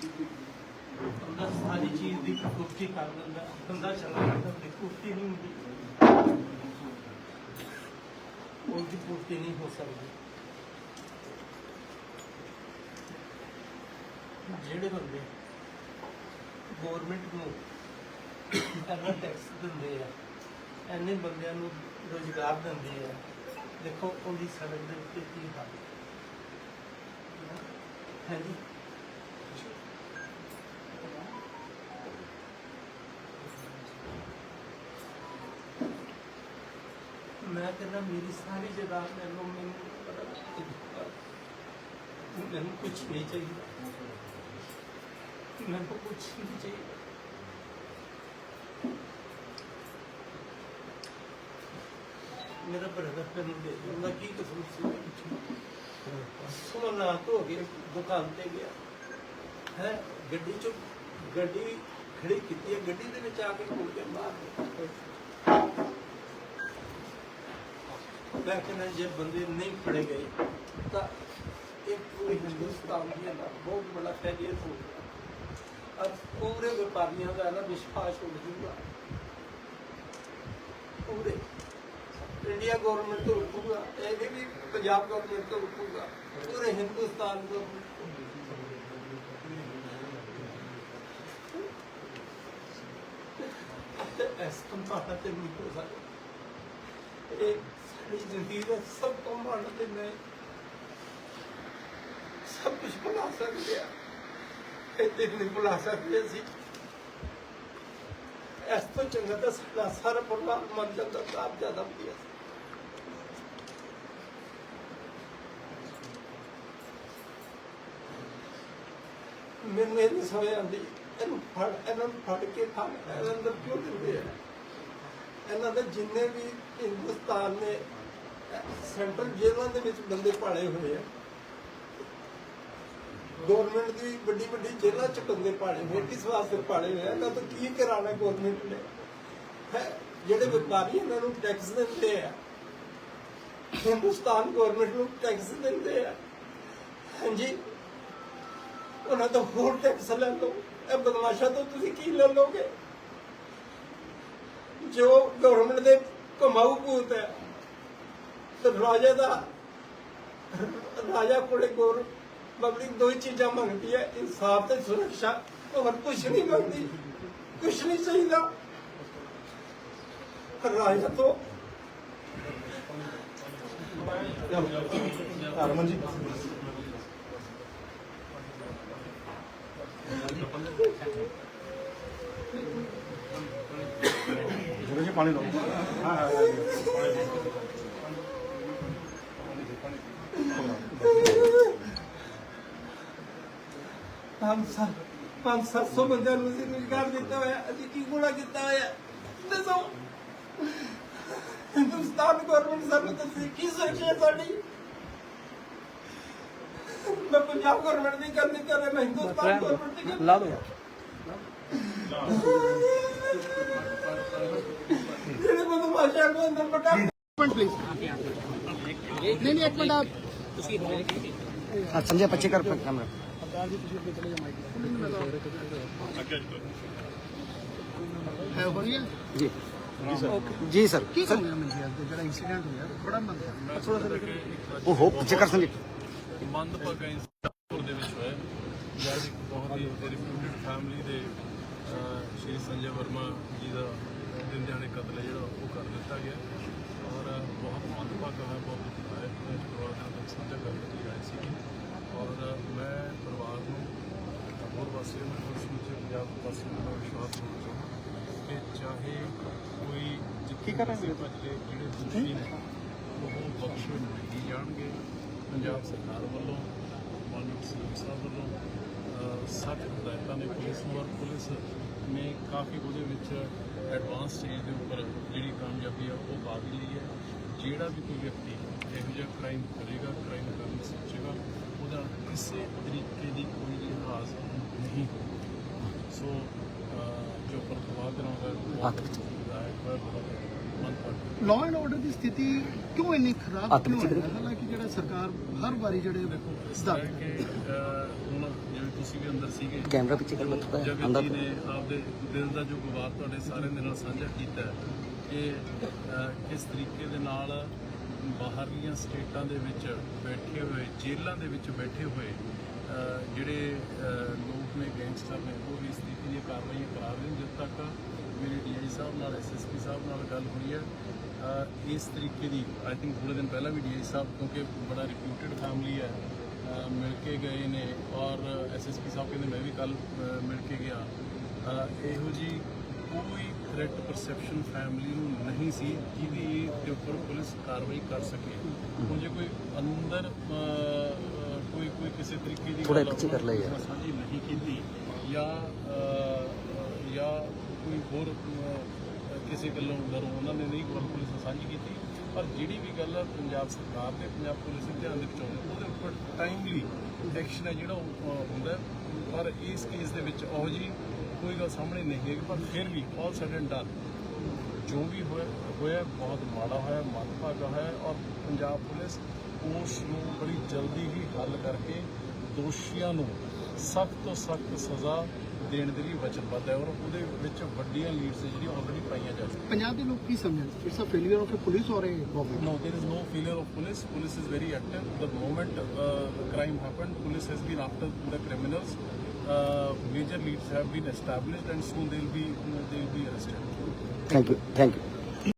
ਦੀ ਚੀਜ਼ ਦੀ ਪੂਰਤੀ ਕਰ ਦਿੰਦਾ, ਬੰਦਾ ਚਲਾ ਜਾਂਦਾ ਤੇ ਪੂਰਤੀ ਨਹੀਂ ਹੁੰਦੀ। ਉਹਦੀ ਪੂਰਤੀ ਨਹੀਂ ਹੋ ਸਕਦੀ। ਜਿਹੜੇ ਬੰਦੇ ਗਵਰਨਮੈਂਟ ਨੂੰ ਇੰਨਾ ਟੈਕਸ ਦਿੰਦੇ ਆ ਐਨੇ ਬੰਦਿਆਂ ਨੂੰ ਰੋਜ਼ਗਾਰ ਦਿੰਦੇ ਆ, ਦੇਖੋ ਉਹਦੀ ਸੜਕ ਦੇ ਉੱਤੇ ਕੀ ਹਾਲ ਹੈ ਜੀ? ਮੈਂ ਕਹਿੰਦਾ ਮੇਰੀ ਸਾਰੀ ਜਗ੍ਹਾ ਮੈਨੂੰ ਮੈਨੂੰ ਪਤਾ ਮੈਨੂੰ ਕੁਝ ਨਹੀਂ ਚਾਹੀਦਾ। ਮੈਨੂੰ ਕੁਝ ਨਹੀਂ ਚਾਹੀਦਾ। ਮੇਰਾ ਬਰਦਰ ਮੈਨੂੰ ਦੇ ਦਿੰਦਾ ਕੀ ਕਸੂਰ ਸੀ ਸੁਣ ਨਾ ਧੋ ਕੇ ਦੁਕਾਨ ਤੇ ਗਿਆ। ਹੈ? ਗੱਡੀ ਚ ਗੱਡੀ ਖੜੀ ਕੀਤੀ ਹੈ। ਗੱਡੀ ਦੇ ਵਿੱਚ ਆ ਕੇ ਮੁੜ ਕੇ ਬਾਹਰ। ਮੈਂ ਕਹਿੰਦਾ ਜੇ ਬੰਦੇ ਨਹੀਂ ਫੜੇ ਗਏ, ਤਾਂ ਇਹ ਪੂਰੇ ਹਿੰਦੁਸਤਾਨ ਦੀ ਨਾ, ਬਹੁਤ ਬੜਾ ਫੈਲਿਅਰ ਹੋ ਗਿਆ। ਅਬ ਪੂਰੇ ਵਪਾਰੀਆਂ ਦਾ ਨਾ ਵਿਸ਼ਵਾਸ ਉੱਡ ਜੂਗਾ। ਪੂਰੇ। ਇੰਡੀਆ ਗਵਰਨਮੈਂਟ ਤੋਂ ਰੁਕੂਗਾ ਇਹ ਵੀ ਪੰਜਾਬ ਗਵਰਨਮੈਂਟ ਤੋਂ ਰੁਕੂਗਾ ਪੂਰੇ ਹਿੰਦੁਸਤਾਨ ਤੋਂ ਤੇ ਇਸ ਕੰਪਾਰਟਮੈਂਟ ਤੇ ਨਹੀਂ ਹੋ ਸਕਦਾ। ਇਹ ਸਾਡੀ ਜ਼ਿੰਦਗੀ ਦਾ ਸਭ ਤੋਂ ਮਾੜਾ ਦਿਨ ਸਭ ਕੁਝ ਭੁਲਾ ਸਕਦੇ ਆ ਇਹ ਦਿਨ ਨਹੀਂ ਭੁਲਾ ਸਕਦੇ ਅਸੀਂ। ਇਸ ਤੋਂ ਚੰਗਾ ਤਾਂ ਸਾਡਾ ਸਾਰਾ ਪਰਿਵਾਰ ਮਰ ਜਾਂਦਾ, ਤਾਂ ਆਪ ਜ਼ਿਆਦਾ ਵਧੀਆ। ਸੀ ਮੈਨੂੰ ਇਹ ਨਹੀਂ ਸਮਝ ਆਉਂਦੀ, ਇਹਨੂੰ ਫੜ, ਇਹਨਾਂ ਨੂੰ ਫੜ ਕੇ ਖਾ ਇਹਨਾਂ ਅੰਦਰ ਕਿਉਂ ਦਿੰਦੇ ਆ? ਇਹਨਾਂ ਦੇ ਜਿੰਨੇ ਵੀ ਹਿੰਦੁਸਤਾਨ ਨੇ ਸੈਂਟਰਲ ਜੇਲ੍ਹਾਂ ਦੇ ਵਿੱਚ ਬੰਦੇ ਪਾਲੇ ਹੋਏ ਆ। ਗਵਰਨਮੈਂਟ ਦੀ ਵੱਡੀ ਵੱਡੀ ਜੇਲ੍ਹਾਂ ਚ ਬੰਦੇ ਪਾਲੇ ਹੋਏ ਕਿਸ ਵਾਸਤੇ ਪਾਲੇ ਹੋਏ ਆ? ਤਾਂ ਤਾਂ ਕੀ ਕਰਾਣਾ ਗਵਰਨਮੈਂਟ ਨੇ? ਜਿਹੜੇ ਵਪਾਰੀ ਇਹਨਾਂ ਨੂੰ ਟੈਕਸ ਦਿੰਦੇ ਆ। ਹਿੰਦੁਸਤਾਨ ਗਵਰਨਮੈਂਟ ਨੂੰ ਟੈਕਸ ਦਿੰਦੇ ਆ। ਹਾਂਜੀ? ਉਹਨਾਂ ਤੋਂ ਹੋਰ ਟੈਕਸ ਲੈ ਲਓ। ਇਹ ਬਦਮਾਸ਼ਾ ਤੋਂ ਤੁਸੀਂ ਕੀ ਲੈ ਲਓਗੇ? ਜੋ ਗਵਰਨਮੈਂਟ ਦੇ ਕਮਾਊ ਭੂਤ ਹੈ ਰਾਜਾ ਦਾ, ਰਾਜਾ ਕੋਲੇ ਗੌਰ ਪਬਲਿਕ ਦੋ ਹੀ ਚੀਜ਼ਾਂ ਮੰਗਦੀ ਹੈ, ਇਨਸਾਫ ਤੇ ਸੁਰੱਖਿਆ, ਹੋਰ ਕੁਝ ਨਹੀਂ ਮੰਗਦੀ ਕੁਝ ਨਹੀਂ ਚਾਹੀਦਾ। ਰਾਜਾ ਤੋਂ ਹਰਮਨ ਜੀ। ਜੀ, ਪਾਣੀ ਲਓ। ਹਾਂ ਹਾਂ ਹਾਂ। ਪੰਜ ਸੱਤ ਪੰਜ ਸੱਤ ਸੌ ਬੰਦਿਆਂ ਨੂੰ ਅਸੀਂ ਰੁਜ਼ਗਾਰ ਦਿੱਤਾ ਹੋਇਆ ਅਸੀਂ ਕੀ ਗੁਣਾ ਕੀਤਾ ਹੋਇਆ? ਦੱਸੋ। ਹਿੰਦੁਸਤਾਨ ਗਵਰਨਮੈਂਟ ਸਾਨੂੰ ਦੱਸੀ ਕੀ ਸੋਚਿਆ ਸਾਡੀ? ਮੈਂ ਪੰਜਾਬ ਗਵਰਨਮੈਂਟ ਦੀ ਗੱਲ ਨਹੀਂ ਕਰ ਰਿਹਾ ਮੈਂ ਹਿੰਦੁਸਤਾਨ ਗਵਰਨਮੈਂਟ ਦੀ ਗੱਲ ਲਾ ਦੋ ਜਿਹੜੇ ਬਦਮਾਸ਼ਾਂ ਨੂੰ ਅੰਦਰ ਬਟਾ ਪਲੀਜ਼ ਨਹੀਂ ਨਹੀਂ ਇੱਕ ਮਿੰਟ ਆਪ। ਹਾਂ ਸੰਜੇ ਪੱਚੇ ਕਰ ਕੈਮਰਾ ਹੈ ਹੋ ਰਹੀ ਹੈ? ਜੀ। ਜੀ ਸਰ। ਕੀ ਕਹੋਗੇ ਮੈਨੂੰ ਜੀ ਅੱਜ ਦਾ ਜਿਹੜਾ ਇਨਸੀਡੈਂਟ ਹੋਇਆ ਬੜਾ ਮੰਦਾ ਥੋੜਾ ਸਾ ਉਹ ਹੋ ਪੱਚੇ ਕਰ ਸੰਜੇ ਮੰਦਭਾਗਾ ਇੰਸਟਾਪੁਰ ਦੇ ਵਿੱਚ ਹੋਇਆ। ਜਦ ਇੱਕ ਬਹੁਤ ਹੀ ਰਿਪਿਊਟਡ ਫੈਮਿਲੀ ਦੇ ਸ਼੍ਰੀ ਸੰਜੇ ਵਰਮਾ ਜੀ ਦਾ ਦਿਨ ਦਿਹਾੜੇ ਕਤਲ ਹੈ ਜਿਹੜਾ ਉਹ ਕਰ ਦਿੱਤਾ ਗਿਆ। ਔਰ ਬਹੁਤ ਮੰਦਭਾਗਾ ਹੈ ਬਹੁਤ ਦੁੱਖ ਹੈ ਮੈਂ ਪਰਿਵਾਰ ਨਾਲ ਸਾਂਝਾ ਕਰਨ ਲਈ ਆਏ ਸੀ। ਔਰ ਮੈਂ ਪਰਿਵਾਰ ਨੂੰ ਹੋਰ ਵਾਸੀਆਂ ਨੂੰ ਹੋਰ ਸਮੁੱਚੇ ਪੰਜਾਬ ਵਾਸੀਆਂ ਨੂੰ ਮੈਂ ਵਿਸ਼ਵਾਸ ਦਿਵਾਉਣਾ ਚਾਹੁੰਦਾ ਕਿ ਚਾਹੇ ਕੋਈ ਜਿੱਥੇ ਕਿਸੇ ਭੱਜੇ ਜਿਹੜੇ ਦੋਸ਼ੀ ਨੇ ਉਹ ਬਖਸ਼ੇ ਨਹੀਂ ਜਾਣਗੇ। ਪੰਜਾਬ ਸਰਕਾਰ ਵੱਲੋਂ ਮਾਨਯੋਗ ਸੀਐਮ ਸਾਹਿਬ ਵੱਲੋਂ ਸਖਤ ਹਦਾਇਤਾਂ ਨੇ ਪੁਲਿਸ ਨੂੰ ਔਰ ਪੁਲਿਸ ਨੇ ਕਾਫੀ ਉਹਦੇ ਵਿੱਚ ਐਡਵਾਂਸ ਸਟੇਜ ਦੇ ਉੱਪਰ ਜਿਹੜੀ ਕਾਮਯਾਬੀ ਆ ਉਹ ਪਾ ਲਈ ਹੈ। ਜਿਹੜਾ ਵੀ ਕੋਈ ਵਿਅਕਤੀ ਇਹੋ ਜਿਹਾ ਕ੍ਰਾਈਮ ਕਰੇਗਾ ਕ੍ਰਾਈਮ ਕਰਨ ਸੋਚੇਗਾ ਕਿਸੇ ਤਰੀਕੇ ਦੀ ਕੋਈ ਲਿਹਾਜ਼ ਨਹੀਂ। ਸੋ ਜੋ ਪ੍ਰਭਾਵ ਕਰਾਉਂਦਾ ਲਾਅ ਐਂਡ ਆਰਡਰ ਦੀ ਸਥਿਤੀ ਕਿਉਂ ਇੰਨੀ ਖਰਾਬ ਕਿਉਂ ਹੈ? ਹਾਲਾਂਕਿ ਜਿਹੜਾ ਸਰਕਾਰ ਹਰ ਵਾਰੀ ਜਿਹੜੇ ਦੇਖੋ ਹੁਣ ਜਿਵੇਂ ਤੁਸੀਂ ਵੀ ਅੰਦਰ ਸੀਗੇ ਕੈਮਰਾ ਪਿੱਛੇ ਕਰ ਮਤਲਬ ਹੈ ਅੰਦਰ ਨੇ ਆਪਦੇ ਦਿਲ ਦਾ ਜੋ ਗਵਾਹ ਤੁਹਾਡੇ ਸਾਰਿਆਂ ਦੇ ਨਾਲ ਸਾਂਝਾ ਕੀਤਾ ਕਿ ਕਿਸ ਤਰੀਕੇ ਦੇ ਨਾਲ ਬਾਹਰਲੀਆਂ ਸਟੇਟਾਂ ਦੇ ਵਿੱਚ ਬੈਠੇ ਹੋਏ, ਜੇਲ੍ਹਾਂ ਦੇ ਵਿੱਚ ਬੈਠੇ ਹੋਏ ਜਿਹੜੇ ਲੋਕ ਨੇ, ਗੈਂਗਸਟਰ ਨੇ, ਉਹ ਵੀ ਇਸ ਤਰੀਕੇ ਦੀਆਂ ਕਾਰਵਾਈਆਂ ਕਰਾ ਰਹੇ ਨੇ। ਜਦ ਤੱਕ ਮੇਰੇ ਡੀਆਈ ਸਾਹਿਬ ਨਾਲ ਐਸਐਸਪੀ ਸਾਹਿਬ ਨਾਲ ਗੱਲ ਹੋਈ ਹੈ ਇਸ ਤਰੀਕੇ ਦੀ ਆਈ ਥਿੰਕ ਥੋੜੇ ਦਿਨ ਪਹਿਲਾਂ ਵੀ ਡੀਆਈ ਸਾਹਿਬ, ਕਿਉਂਕਿ ਬੜਾ ਰਿਪਿਊਟਡ ਫੈਮਿਲੀ ਹੈ ਮਿਲ ਕੇ ਗਏ ਨੇ ਔਰ ਐਸਐਸਪੀ ਸਾਹਿਬ ਕਹਿੰਦੇ, ਮੈਂ ਵੀ ਕੱਲ ਮਿਲ ਕੇ ਗਿਆ। ਇਹੋ ਜੀ ਕੋਈ ਥ੍ਰੈਟ ਪਰਸੈਪਸ਼ਨ ਫੈਮਿਲੀ ਨੂੰ ਨਹੀਂ ਸੀ ਜਿਹਦੀ ਦੇ ਉੱਪਰ ਪੁਲਿਸ ਕਾਰਵਾਈ ਕਰ ਸਕੇ ਹੁਣ ਜੇ ਕੋਈ ਅੰਦਰ ਕੋਈ ਕੋਈ ਕਿਸੇ ਤਰੀਕੇ ਦੀ ਗੱਲ ਪਿੱਛੇ ਕਰ ਲਓ ਯਾਰ। ਸਾਂਝੀ ਨਹੀਂ ਕੀਤੀ ਜਾਂ ਜਾਂ ਕੋਈ ਹੋਰ ਕਿਸੇ ਗੱਲੋਂ ਡਰੋਂ ਉਹਨਾਂ ਨੇ ਨਹੀਂ ਗੱਲ ਪੁਲਿਸ ਨਾਲ ਸਾਂਝੀ ਕੀਤੀ ਪਰ ਜਿਹੜੀ ਵੀ ਗੱਲ ਹੈ ਪੰਜਾਬ ਸਰਕਾਰ ਤੇ ਪੰਜਾਬ ਪੁਲਿਸ ਦੇ ਧਿਆਨ ਦੇ ਵਿੱਚ ਆਉਂਦੀ ਉਹਦੇ ਉੱਪਰ ਟਾਈਮਲੀ ਐਕਸ਼ਨ ਹੈ ਜਿਹੜਾ ਹੁੰਦਾ। ਪਰ ਇਸ ਕੇਸ ਦੇ ਵਿੱਚ ਉਹ ਜੀ ਕੋਈ ਗੱਲ ਸਾਹਮਣੇ ਨਹੀਂ ਹੈਗੀ, ਪਰ ਫਿਰ ਵੀ ਆਲ ਸੈਡ ਐਂਡ ਡਨ ਜੋ ਵੀ ਹੋਇਆ ਹੋਇਆ, ਬਹੁਤ ਮਾੜਾ ਹੋਇਆ ਮੰਦਭਾਗਾ ਹੋਇਆ ਔਰ ਪੰਜਾਬ ਪੁਲਿਸ ਉਸ ਨੂੰ ਬੜੀ ਜਲਦੀ ਹੀ ਹੱਲ ਕਰਕੇ ਦੋਸ਼ੀਆਂ ਨੂੰ ਸਖਤ ਤੋਂ ਸਖਤ ਸਜ਼ਾ ਦੇਣ ਦੇ ਲਈ ਵਚਨਬੱਧ ਹੈ ਔਰ ਉਹਦੇ ਵਿੱਚ ਵੱਡੀਆਂ ਲੀਡਸ ਜਿਹੜੀਆਂ ਆਲਰੇਡੀ ਪਾਈਆਂ ਜਾ ਚੁੱਕੀਆਂ ਪੰਜਾਬ ਦੇ ਲੋਕ ਕੀ ਸਮਝਣ it's a failure of police ਔਰ government No, there is no failure of police. Police is very active. The moment uh, the crime happened, police has been after the criminals. Uh, major leads have been established, and soon they'll be they'll be arrested. Thank you thank you